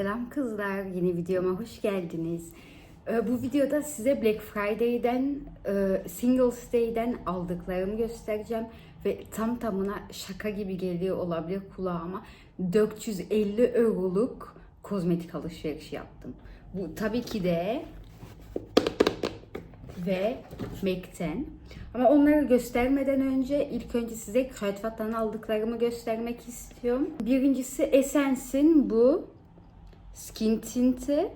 Selam kızlar, yeni videoma hoş geldiniz. Ee, Bu videoda size Black Friday'den, e, Singles Day'den aldıklarımı göstereceğim. Ve tam tamına şaka gibi geliyor olabilir kulağıma. 450 euroluk kozmetik alışveriş yaptım. Bu tabii ki de ve MAC'ten. Ama onları göstermeden önce ilk önce size Kruidvat'tan aldıklarımı göstermek istiyorum. Birincisi Essence'in bu Skin Tint'i.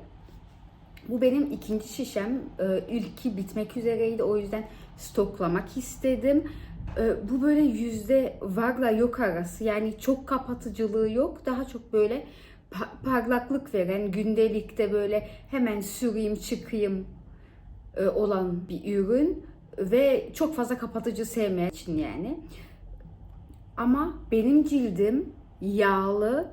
Bu benim ikinci şişem. Ee, İlki bitmek üzereydi. O yüzden stoklamak istedim. Ee, Bu böyle yüzde varla yok arası. Yani çok kapatıcılığı yok. Daha çok böyle pa- parlaklık veren, gündelikte böyle hemen süreyim çıkayım e, olan bir ürün. Ve çok fazla kapatıcı sevmeyen için yani. Ama benim cildim yağlı.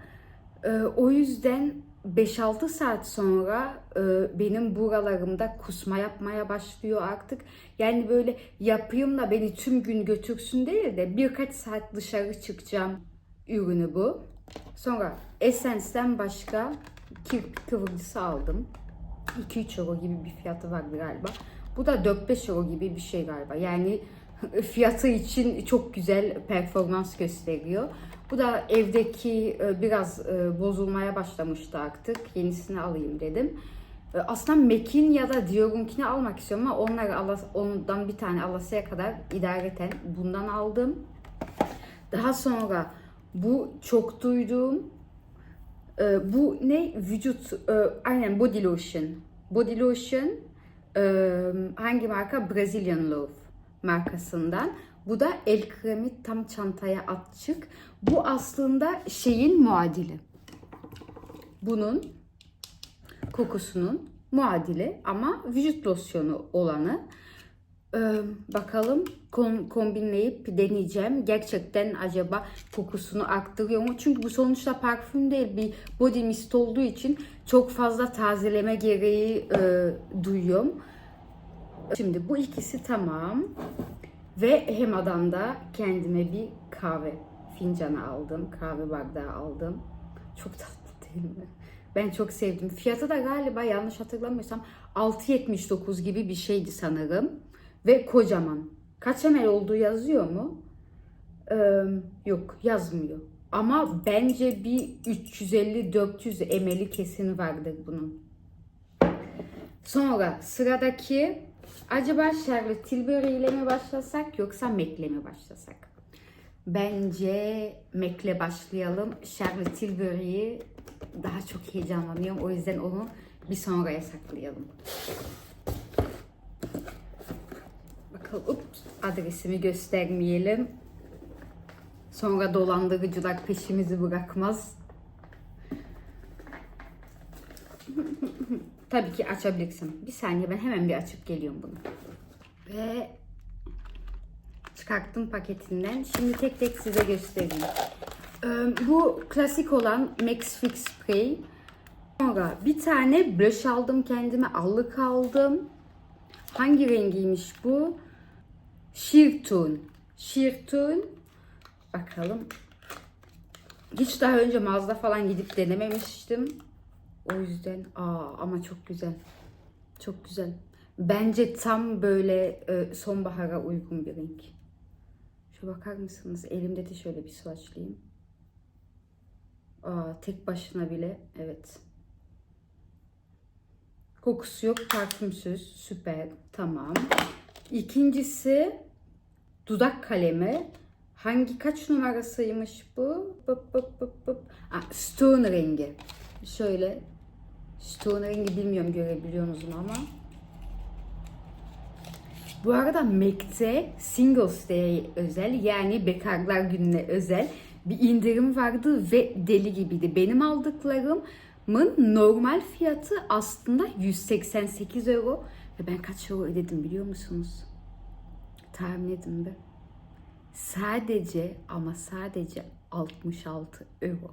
Ee, o yüzden 5-6 saat sonra e, benim buralarımda kusma yapmaya başlıyor artık. Yani böyle yapayım da beni tüm gün götürsün değil de birkaç saat dışarı çıkacağım ürünü bu. Sonra Essence'den başka kirpik kıvırcısı aldım. 2-3 euro gibi bir fiyatı vardı galiba. Bu da 4-5 euro gibi bir şey galiba. Yani fiyatı için çok güzel performans gösteriyor. Bu da evdeki e, biraz e, bozulmaya başlamıştı artık. Yenisini alayım dedim. E, Aslında Mac'in ya da Dior'unkini almak istiyorum ama onları alas- ondan bir tane alasıya kadar idareten bundan aldım. Daha sonra bu çok duyduğum bu ne vücut aynen body lotion. Body lotion hangi marka? Brazilian Love markasından. Bu da el kremi tam çantaya açık. Bu aslında şeyin muadili. Bunun kokusunun muadili ama vücut losyonu olanı. Ee, bakalım kom- kombinleyip deneyeceğim. Gerçekten acaba kokusunu arttırıyor mu? Çünkü bu sonuçta parfüm değil bir body mist olduğu için çok fazla tazeleme gereği e, duyuyorum. Şimdi bu ikisi tamam. Ve Hema'dan da kendime bir kahve fincanı aldım. Kahve bardağı aldım. Çok tatlı değil mi? Ben çok sevdim. Fiyatı da galiba yanlış hatırlamıyorsam 6.79 gibi bir şeydi sanırım. Ve kocaman. Kaç ml olduğu yazıyor mu? Ee, yok yazmıyor. Ama bence bir 350-400 ml'i kesin vardır bunun. Sonra sıradaki acaba Charlotte Tilbury ile mi başlasak yoksa MAC'le mi başlasak? Bence MAC'le başlayalım. Charlotte Tilbury'yi daha çok heyecanlanıyorum. O yüzden onu bir sonraya saklayalım. Bakalım ups, adresimi göstermeyelim. Sonra dolandırıcılar peşimizi bırakmaz. Tabii ki açabilirsin. Bir saniye ben hemen bir açıp geliyorum bunu. Ve çıkarttım paketinden. Şimdi tek tek size göstereyim. Ee, bu klasik olan Max Fix Spray. Sonra bir tane blush aldım kendime. Allık aldım. Hangi rengiymiş bu? Sheer Tone. Sheer Tone. Bakalım. Hiç daha önce mağazada falan gidip denememiştim. O yüzden aa ama çok güzel. Çok güzel. Bence tam böyle e, sonbahara uygun bir renk. Şu bakar mısınız? Elimde de şöyle bir swatchlayayım. Aa tek başına bile evet. Kokusu yok, parfümsüz. Süper. Tamam. İkincisi dudak kalemi. Hangi kaç numarasıymış bu? Bıp bıp bıp bıp. Aa, stone rengi. Şöyle stone rengi bilmiyorum görebiliyor musunuz ama. Bu arada MAC'te Singles Day özel yani bekarlar gününe özel bir indirim vardı ve deli gibiydi. Benim aldıklarımın normal fiyatı aslında 188 euro ve ben kaç euro ödedim biliyor musunuz? Tahmin edin be. Sadece ama sadece 66 euro.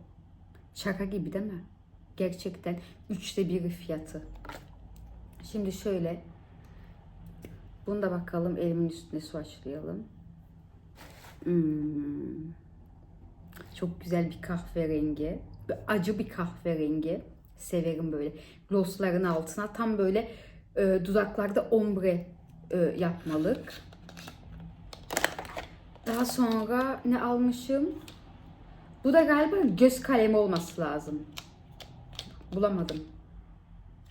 Şaka gibi değil mi? Gerçekten üçte biri fiyatı. Şimdi şöyle. Bunu da bakalım elimin üstüne swatchlayalım. Hmm. Çok güzel bir kahverengi. Acı bir kahverengi. Severim böyle. Glossların altına tam böyle e, dudaklarda ombre e, yapmalık. Daha sonra ne almışım? Bu da galiba göz kalemi olması lazım. Bulamadım.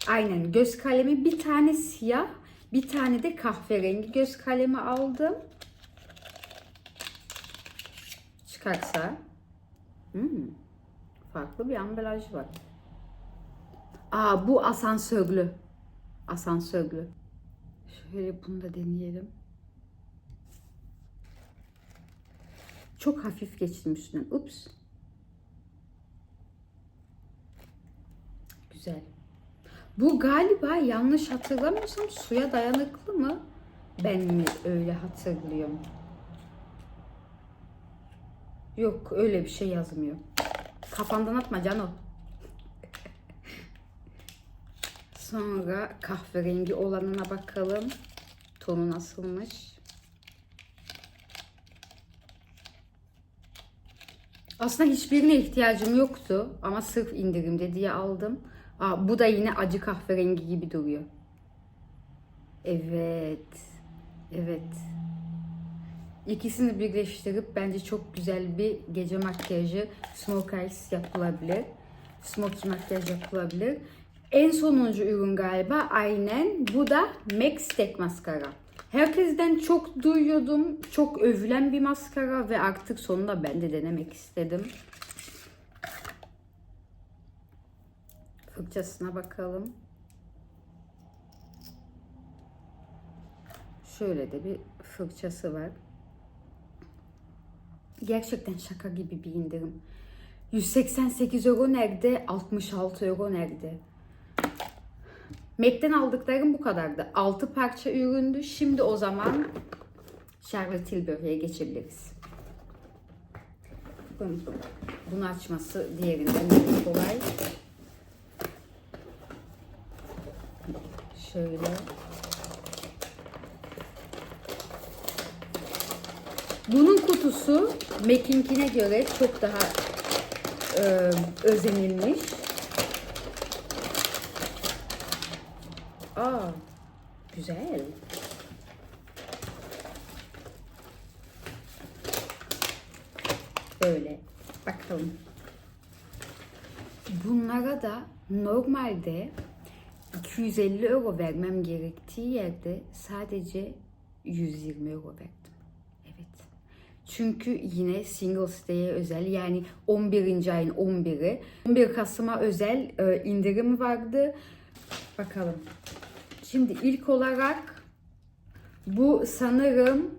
Aynen göz kalemi bir tane siyah, bir tane de kahverengi göz kalemi aldım. Çıkarsa. Hmm, farklı bir ambalaj var. Aa bu asansörlü. Asansörlü. Şöyle bunu da deneyelim. Çok hafif geçtim üstünden. Ups. Güzel. Bu galiba yanlış hatırlamıyorsam suya dayanıklı mı? Ben mi öyle hatırlıyorum? Yok öyle bir şey yazmıyor. Kafandan atma Cano. Sonra kahverengi olanına bakalım. Tonu nasılmış? Aslında hiçbirine ihtiyacım yoktu ama sırf indirimde diye aldım. Aa, bu da yine acı kahverengi gibi duruyor. Evet. Evet. İkisini birleştirip bence çok güzel bir gece makyajı smoke eyes yapılabilir. Smoky makyaj yapılabilir. En sonuncu ürün galiba aynen. Bu da MAC Stack maskara. Herkesten çok duyuyordum. Çok övülen bir maskara ve artık sonunda ben de denemek istedim. Fırçasına bakalım. Şöyle de bir fırçası var. Gerçekten şaka gibi bir indirim. 188 euro nerede? 66 euro nerede? Mac'ten aldıklarım bu kadardı. 6 parça üründü. Şimdi o zaman Charlotte Tilbury'e geçebiliriz. Bunu, açması diğerinden kolay. Şöyle. Bunun kutusu Mac'inkine göre çok daha e, özenilmiş. Aa, güzel. Böyle bakalım. Bunlara da normalde 250 euro vermem gerektiği yerde sadece 120 euro verdim. Evet. Çünkü yine Singles Day'e özel yani 11. ayın 11'i 11 Kasım'a özel e, indirim vardı. Bakalım. Şimdi ilk olarak bu sanırım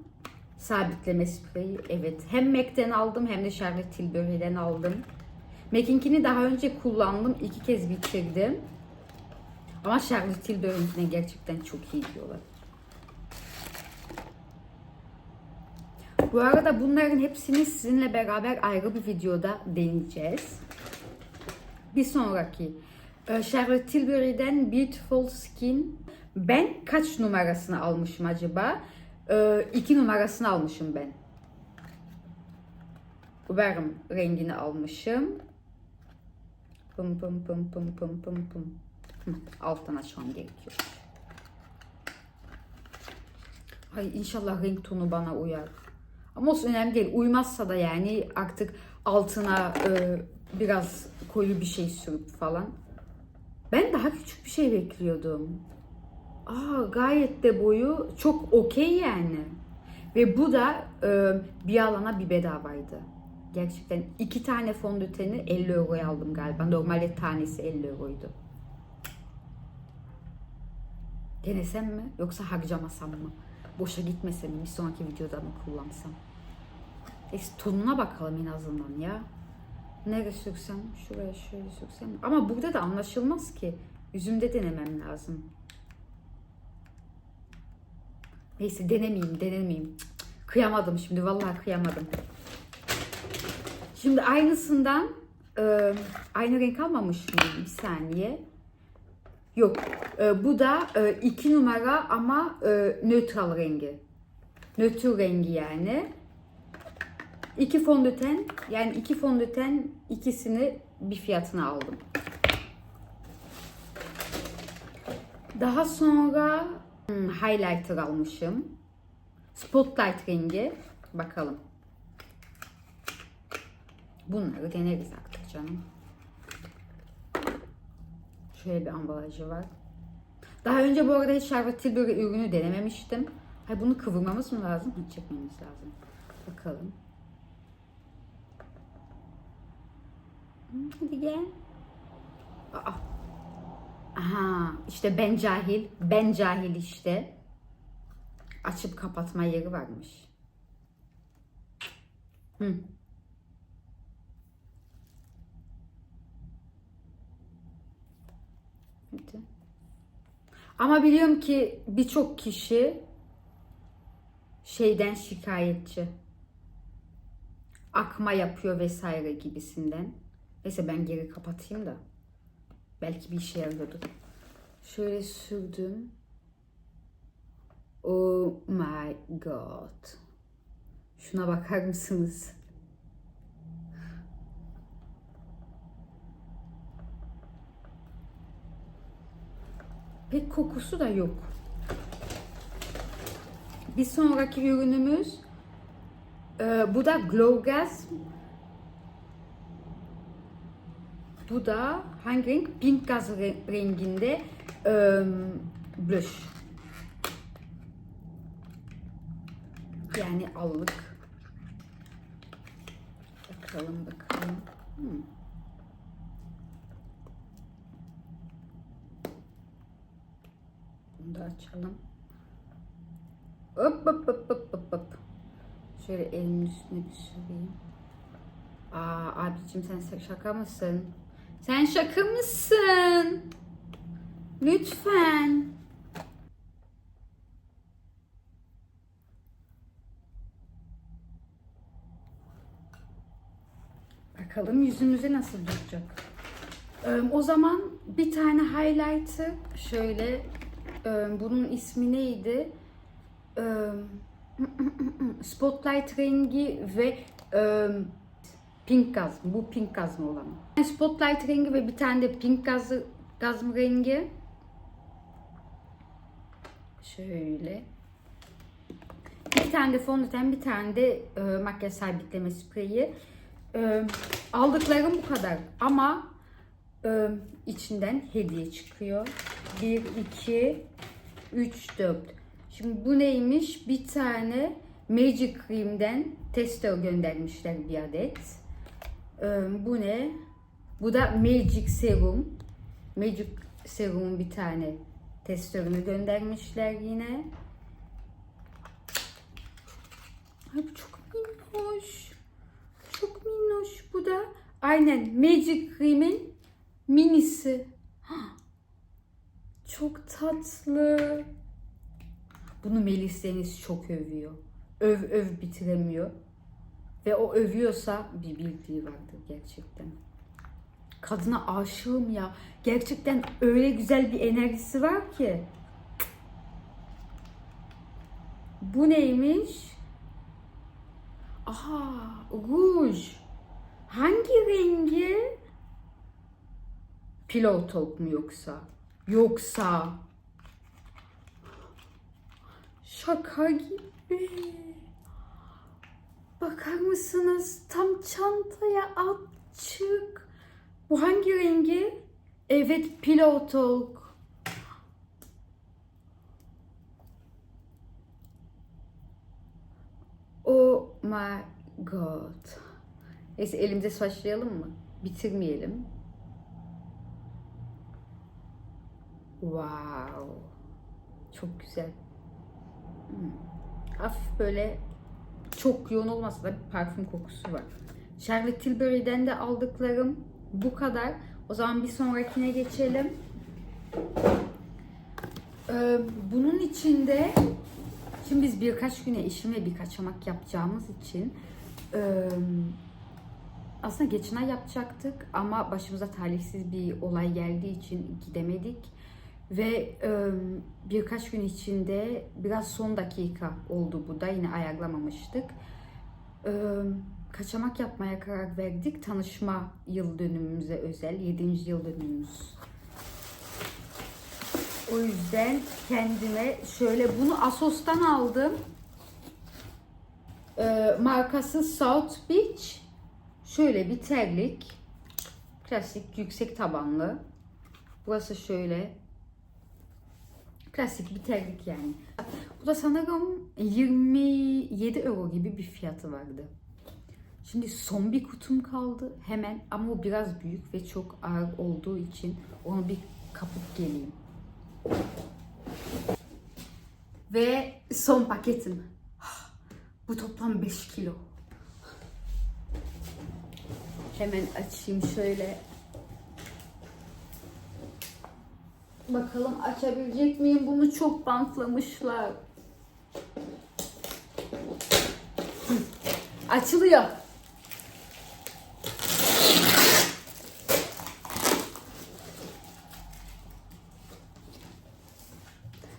sabitleme spreyi. Evet. Hem MAC'den aldım hem de Charlotte Tilbury'den aldım. MAC'inkini daha önce kullandım. iki kez bitirdim. Ama Charlotte Tilbury'nkine gerçekten çok iyi diyorlar. Bu arada bunların hepsini sizinle beraber ayrı bir videoda deneyeceğiz. Bir sonraki e, Charlotte Tilbury'den Beautiful Skin. Ben kaç numarasını almışım acaba? E, iki numarasını almışım ben. Umarım rengini almışım. Pım pım pım pım pım pım pım. Hı, Alttan açmam gerekiyor. Ay inşallah renk tonu bana uyar. Ama olsun önemli değil. Uymazsa da yani artık altına e, biraz koyu bir şey sürüp falan. Ben daha küçük bir şey bekliyordum. Aa gayet de boyu çok okey yani. Ve bu da e, bir alana bir bedavaydı. Gerçekten iki tane fondöteni 50 euroya aldım galiba. Normalde tanesi 50 euroydu. Denesem mi yoksa harcamasam mı? Boşa gitmesem mi? Bir sonraki videoda mı kullansam? Neyse tonuna bakalım en azından ya. Nereye sürsem? Şuraya şöyle sürsem. Ama burada da anlaşılmaz ki. Yüzümde denemem lazım. Neyse denemeyeyim, denemeyeyim. Kıyamadım şimdi, vallahi kıyamadım. Şimdi aynısından e, aynı renk almamış mıyım? Bir saniye. Yok. e, bu da e, iki numara ama e, nötral rengi. Nötr rengi yani. İki fondöten yani iki fondöten ikisini bir fiyatına aldım. Daha sonra hmm, highlighter almışım. Spotlight rengi. Bakalım. Bunları deneriz artık canım. Şöyle bir ambalajı var. Daha önce bu arada hiç Charlotte Tilbury ürünü denememiştim. Hay bunu kıvırmamız mı lazım? Hiç çekmemiz lazım. Bakalım. Hadi gel. Aa. Aha işte ben cahil. Ben cahil işte. Açıp kapatma yeri varmış. Hı. Hadi. Ama biliyorum ki birçok kişi şeyden şikayetçi. Akma yapıyor vesaire gibisinden. Neyse ben geri kapatayım da. Belki bir işe yarıyordur. Şöyle sürdüm. Oh my god. Şuna bakar mısınız? Pek kokusu da yok. Bir sonraki ürünümüz e, bu da Glow Gas. Bu da hangi renk? Pink gaz re- renginde e, blush. Yani allık. Bakalım bakalım. Hmm. Bunu da açalım. Hop hop hop hop hop hop. Şöyle elimin üstüne bir süreyim. Aa abicim sen şaka mısın? Sen şaka mısın? Lütfen. Bakalım yüzümüze nasıl duracak. Ee, o zaman bir tane highlight'ı şöyle e, bunun ismi neydi? Ee, Spotlight rengi ve e, pink gaz. Bu pink gaz mı olan? Spotlight rengi ve bir tane de pink gaz, gaz mı rengi. Şöyle. Bir tane de fondöten, bir tane de e, makyaj sabitleme spreyi. E, aldıklarım bu kadar. Ama e, içinden hediye çıkıyor. 1, 2, 3, 4. Şimdi bu neymiş? Bir tane Magic Cream'den tester göndermişler bir adet. Ee, bu ne? Bu da Magic Serum. Magic Serum'un bir tane testerını göndermişler yine. Ay bu çok minnoş. Çok minnoş. Bu da aynen Magic Cream'in minisi. Çok tatlı. Bunu Melis Deniz çok övüyor. Öv öv bitiremiyor. Ve o övüyorsa bir bildiği vardır gerçekten. Kadına aşığım ya. Gerçekten öyle güzel bir enerjisi var ki. Bu neymiş? Aha, ruj. Hangi rengi? Pillow talk mu yoksa? Yoksa Şaka gibi. Bakar mısınız? Tam çantaya açık. Bu hangi rengi? Evet, Pillow Talk. Oh my god. Neyse elimde saçlayalım mı? Bitirmeyelim. Wow. Çok güzel. Hmm. Hafif böyle çok yoğun olmasa da bir parfüm kokusu var. Charlotte Tilbury'den de aldıklarım bu kadar. O zaman bir sonrakine geçelim. Ee, bunun içinde şimdi biz birkaç güne eşimle bir kaçamak yapacağımız için e, aslında geçen ay yapacaktık ama başımıza talihsiz bir olay geldiği için gidemedik. Ve e, birkaç gün içinde biraz son dakika oldu bu da yine ayarlamamıştık. E, kaçamak yapmaya karar verdik. Tanışma yıl dönümümüze özel 7. yıl dönümümüz. O yüzden kendime şöyle bunu Asos'tan aldım. Ee, markası South Beach. Şöyle bir terlik. Klasik yüksek tabanlı. Burası şöyle. Klasik bir terlik yani. Bu da sanırım 27 euro gibi bir fiyatı vardı. Şimdi son bir kutum kaldı hemen ama o biraz büyük ve çok ağır olduğu için onu bir kapıp geleyim. Ve son paketim. Bu toplam 5 kilo. Hemen açayım şöyle. Bakalım açabilecek miyim? Bunu çok bantlamışlar. Açılıyor.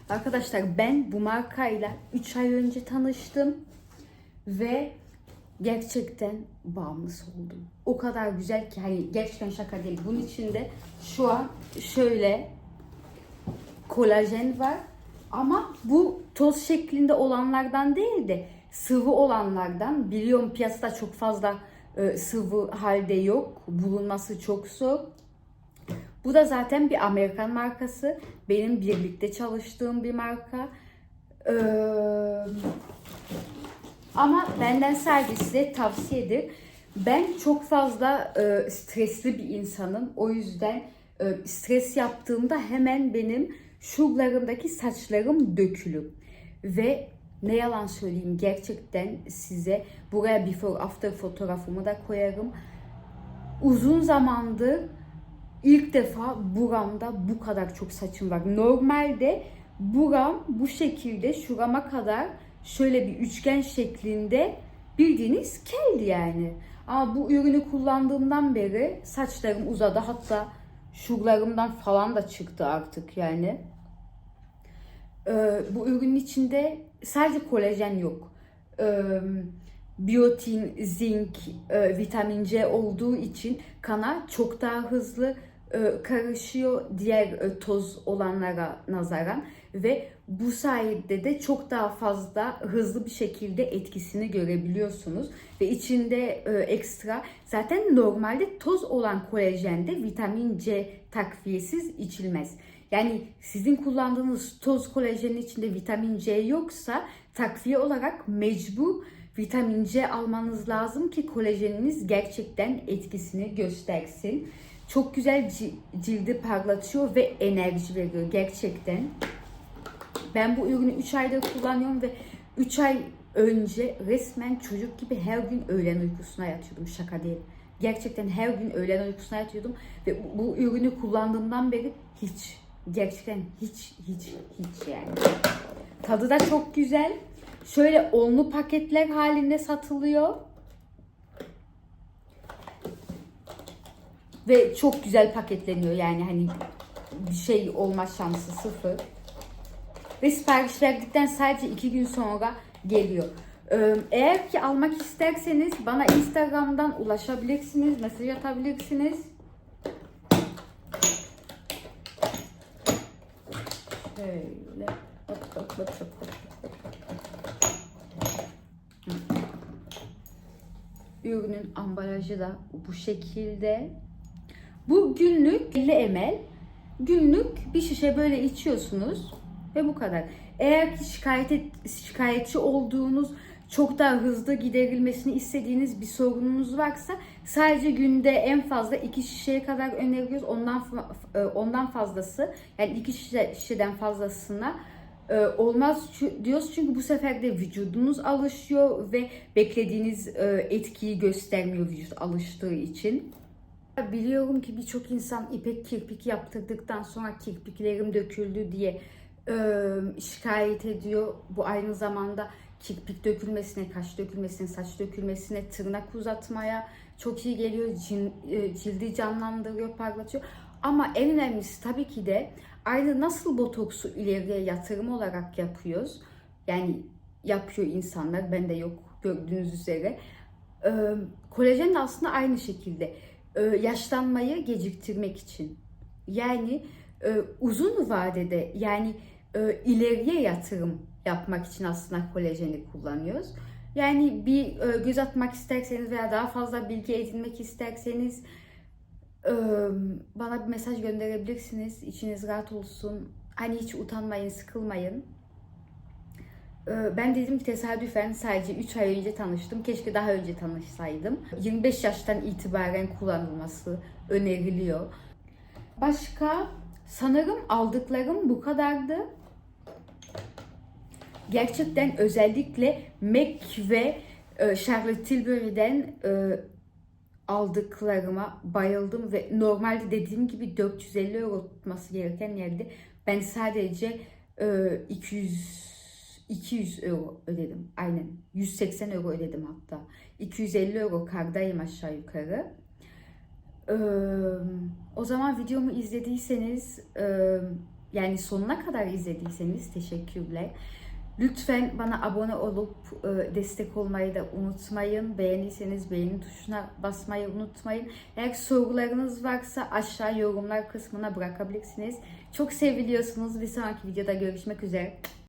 Arkadaşlar ben bu markayla 3 ay önce tanıştım ve gerçekten bağımlısı oldum. O kadar güzel ki hani gerçekten şaka değil. Bunun içinde şu an şöyle kolajen var ama bu toz şeklinde olanlardan değil de sıvı olanlardan. Biliyorum piyasada çok fazla e, sıvı halde yok. Bulunması çok zor. Bu da zaten bir Amerikan markası. Benim birlikte çalıştığım bir marka. Ee, ama benden sadece size tavsiyedir. Ben çok fazla e, stresli bir insanım. O yüzden e, stres yaptığımda hemen benim şuralarımdaki saçlarım dökülür. Ve ne yalan söyleyeyim gerçekten size buraya before after fotoğrafımı da koyarım. Uzun zamandır ilk defa buramda bu kadar çok saçım var. Normalde buram bu şekilde şurama kadar şöyle bir üçgen şeklinde bildiğiniz keldi yani. Ama bu ürünü kullandığımdan beri saçlarım uzadı. Hatta şuralarımdan falan da çıktı artık yani. Ee, bu ürünün içinde sadece kolajen yok. Ee, biyotin, zinc, e, vitamin C olduğu için kana çok daha hızlı e, karışıyor diğer e, toz olanlara nazaran ve bu sayede de çok daha fazla hızlı bir şekilde etkisini görebiliyorsunuz ve içinde e, ekstra zaten normalde toz olan kolajende vitamin C takviyesiz içilmez. Yani sizin kullandığınız toz kolajenin içinde vitamin C yoksa takviye olarak mecbur vitamin C almanız lazım ki kolajeniniz gerçekten etkisini göstersin. Çok güzel cildi parlatıyor ve enerji veriyor gerçekten. Ben bu ürünü 3 aydır kullanıyorum ve 3 ay önce resmen çocuk gibi her gün öğlen uykusuna yatıyordum. Şaka değil. Gerçekten her gün öğlen uykusuna yatıyordum ve bu, bu ürünü kullandığımdan beri hiç gerçekten hiç hiç hiç yani. Tadı da çok güzel. Şöyle onlu paketler halinde satılıyor. Ve çok güzel paketleniyor yani hani bir şey olma şansı sıfır. Ve sipariş verdikten sadece iki gün sonra geliyor. Eğer ki almak isterseniz bana Instagram'dan ulaşabilirsiniz, mesaj atabilirsiniz. Şöyle. Bak bak bak bak bak. Ürünün ambalajı da bu şekilde. Bu günlük 50 ml. Günlük bir şişe böyle içiyorsunuz ve bu kadar. Eğer ki şikayet et, şikayetçi olduğunuz çok daha hızlı giderilmesini istediğiniz bir sorununuz varsa sadece günde en fazla iki şişeye kadar öneriyoruz. Ondan e, ondan fazlası yani iki şişe, şişeden fazlasına e, olmaz diyoruz çünkü bu sefer de vücudunuz alışıyor ve beklediğiniz e, etkiyi göstermiyor vücut alıştığı için. Biliyorum ki birçok insan ipek kirpik yaptırdıktan sonra kirpiklerim döküldü diye şikayet ediyor. Bu aynı zamanda kirpik dökülmesine, kaş dökülmesine, saç dökülmesine, tırnak uzatmaya çok iyi geliyor. Cin, e, cildi canlandırıyor, parlatıyor. Ama en önemlisi tabii ki de aynı nasıl botoksu ileriye yatırım olarak yapıyoruz. Yani yapıyor insanlar. Ben de yok gördüğünüz üzere. E, kolajen de aslında aynı şekilde e, yaşlanmayı geciktirmek için. Yani e, uzun vadede yani e, ileriye yatırım yapmak için aslında kolajeni kullanıyoruz. Yani bir e, göz atmak isterseniz veya daha fazla bilgi edinmek isterseniz e, bana bir mesaj gönderebilirsiniz. İçiniz rahat olsun. Hani hiç utanmayın, sıkılmayın. E, Ben dedim ki tesadüfen sadece 3 ay önce tanıştım. Keşke daha önce tanışsaydım. 25 yaştan itibaren kullanılması öneriliyor. Başka sanırım aldıklarım bu kadardı. Gerçekten özellikle MAC ve e, Charlotte Tilbury'den e, aldıklarıma bayıldım ve normalde dediğim gibi 450 euro tutması gereken yerde ben sadece e, 200 200 euro ödedim. Aynen. 180 euro ödedim hatta. 250 euro kardayım aşağı yukarı. Ee, o zaman videomu izlediyseniz e, yani sonuna kadar izlediyseniz teşekkürler. Lütfen bana abone olup e, destek olmayı da unutmayın. Beğendiyseniz beğeni tuşuna basmayı unutmayın. Eğer sorularınız varsa aşağı yorumlar kısmına bırakabilirsiniz. Çok seviliyorsunuz. Bir sonraki videoda görüşmek üzere.